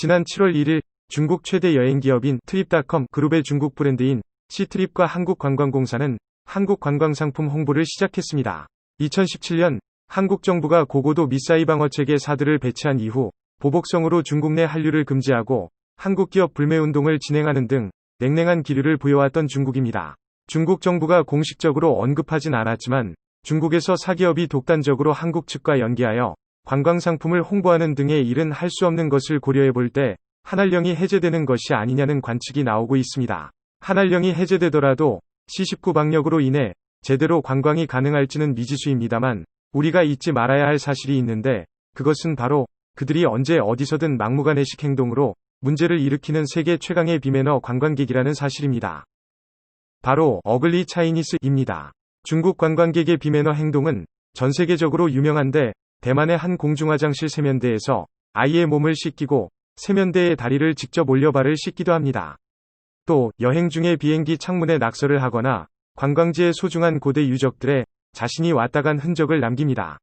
지난 7월 1일 중국 최대 여행 기업인 트립닷컴 그룹의 중국 브랜드인 시트립과 한국관광공사는 한국관광상품 홍보를 시작했습니다. 2017년 한국 정부가 고고도 미사이 방어 체계 4들을 배치한 이후 보복성으로 중국 내 한류를 금지하고 한국 기업 불매 운동을 진행하는 등 냉랭한 기류를 보여왔던 중국입니다. 중국 정부가 공식적으로 언급하진 않았지만 중국에서 사기업이 독단적으로 한국 측과 연계하여 관광 상품을 홍보하는 등의 일은 할 수 없는 것을 고려해 볼 때 한한령이 해제되는 것이 아니냐는 관측이 나오고 있습니다. 한한령이 해제되더라도 C19 방역으로 인해 제대로 관광이 가능할지는 미지수입니다만 우리가 잊지 말아야 할 사실이 있는데 그것은 바로 그들이 언제 어디서든 막무가내식 행동으로 문제를 일으키는 세계 최강의 비매너 관광객이라는 사실입니다. 바로 어글리 차이니스입니다. 중국 관광객의 비매너 행동은 전 세계적으로 유명한데 대만의 한 공중화장실 세면대에서 아이의 몸을 씻기고 세면대에 다리를 직접 올려 발을 씻기도 합니다. 또 여행 중에 비행기 창문에 낙서를 하거나 관광지의 소중한 고대 유적들에 자신이 왔다 간 흔적을 남깁니다.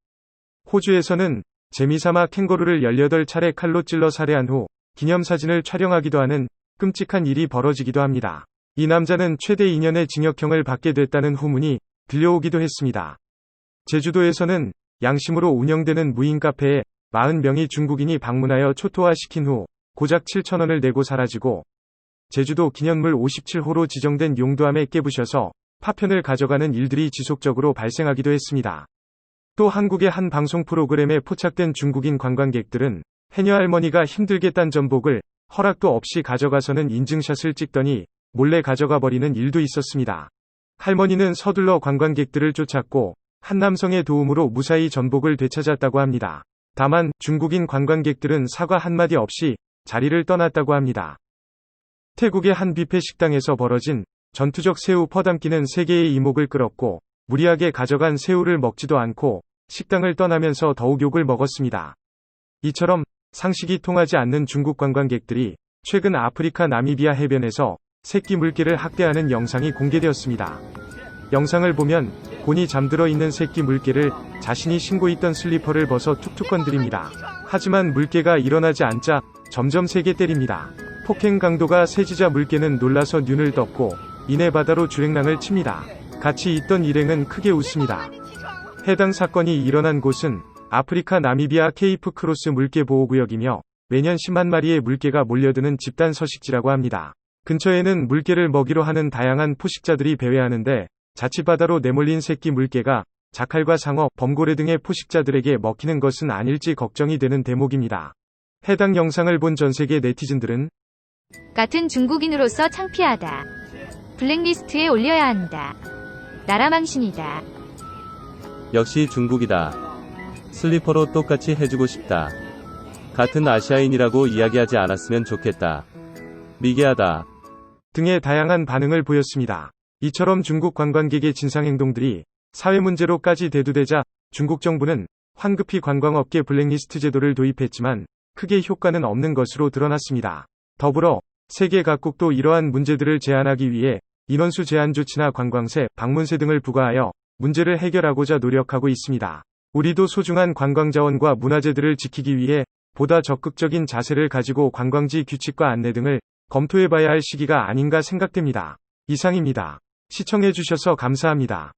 호주에서는 재미삼아 캥거루를 18차례 칼로 찔러 살해한 후 기념사진을 촬영하기도 하는 끔찍한 일이 벌어지기도 합니다. 이 남자는 최대 2년의 징역형을 받게 됐다는 후문이 들려오기도 했습니다. 제주도에서는 양심으로 운영되는 무인 카페에 40명이 중국인이 방문하여 초토화시킨 후 고작 7천원을 내고 사라지고 제주도 기념물 57호로 지정된 용두암에 깨부셔서 파편을 가져가는 일들이 지속적으로 발생하기도 했습니다. 또 한국의 한 방송 프로그램에 포착된 중국인 관광객들은 해녀 할머니가 힘들게 딴 전복을 허락도 없이 가져가서는 인증샷을 찍더니 몰래 가져가 버리는 일도 있었습니다. 할머니는 서둘러 관광객들을 쫓았고 한 남성의 도움으로 무사히 전복을 되찾았다고 합니다. 다만 중국인 관광객들은 사과 한마디 없이 자리를 떠났다고 합니다. 태국의 한 뷔페 식당에서 벌어진 전투적 새우 퍼담기는 세계의 이목을 끌었고 무리하게 가져간 새우를 먹지도 않고 식당을 떠나면서 더욱 욕을 먹었습니다. 이처럼 상식이 통하지 않는 중국 관광객들이 최근 아프리카 나미비아 해변에서 새끼 물개를 학대하는 영상이 공개되었습니다. 영상을 보면 곤이 잠들어 있는 새끼 물개를 자신이 신고 있던 슬리퍼를 벗어 툭툭 건드립니다. 하지만 물개가 일어나지 않자 점점 세게 때립니다. 폭행 강도가 세지자 물개는 놀라서 눈을 떴고 이내 바다로 주행랑을 칩니다. 같이 있던 일행은 크게 웃습니다. 해당 사건이 일어난 곳은 아프리카 나미비아 케이프 크로스 물개 보호구역이며 매년 10만 마리의 물개가 몰려드는 집단 서식지라고 합니다. 근처에는 물개를 먹이로 하는 다양한 포식자들이 배회하는데 자칫바다로 내몰린 새끼 물개가 자칼과 상어, 범고래 등의 포식자들에게 먹히는 것은 아닐지 걱정이 되는 대목입니다. 해당 영상을 본 전 세계 네티즌들은 같은 중국인으로서 창피하다. 블랙리스트에 올려야 한다. 나라 망신이다. 역시 중국이다. 슬리퍼로 똑같이 해주고 싶다. 같은 아시아인이라고 이야기하지 않았으면 좋겠다. 미개하다. 등의 다양한 반응을 보였습니다. 이처럼 중국 관광객의 진상행동들이 사회 문제로까지 대두되자 중국 정부는 황급히 관광업계 블랙리스트 제도를 도입했지만 크게 효과는 없는 것으로 드러났습니다. 더불어 세계 각국도 이러한 문제들을 제한하기 위해 인원수 제한 조치나 관광세, 방문세 등을 부과하여 문제를 해결하고자 노력하고 있습니다. 우리도 소중한 관광 자원과 문화재들을 지키기 위해 보다 적극적인 자세를 가지고 관광지 규칙과 안내 등을 검토해 봐야 할 시기가 아닌가 생각됩니다. 이상입니다. 시청해주셔서 감사합니다.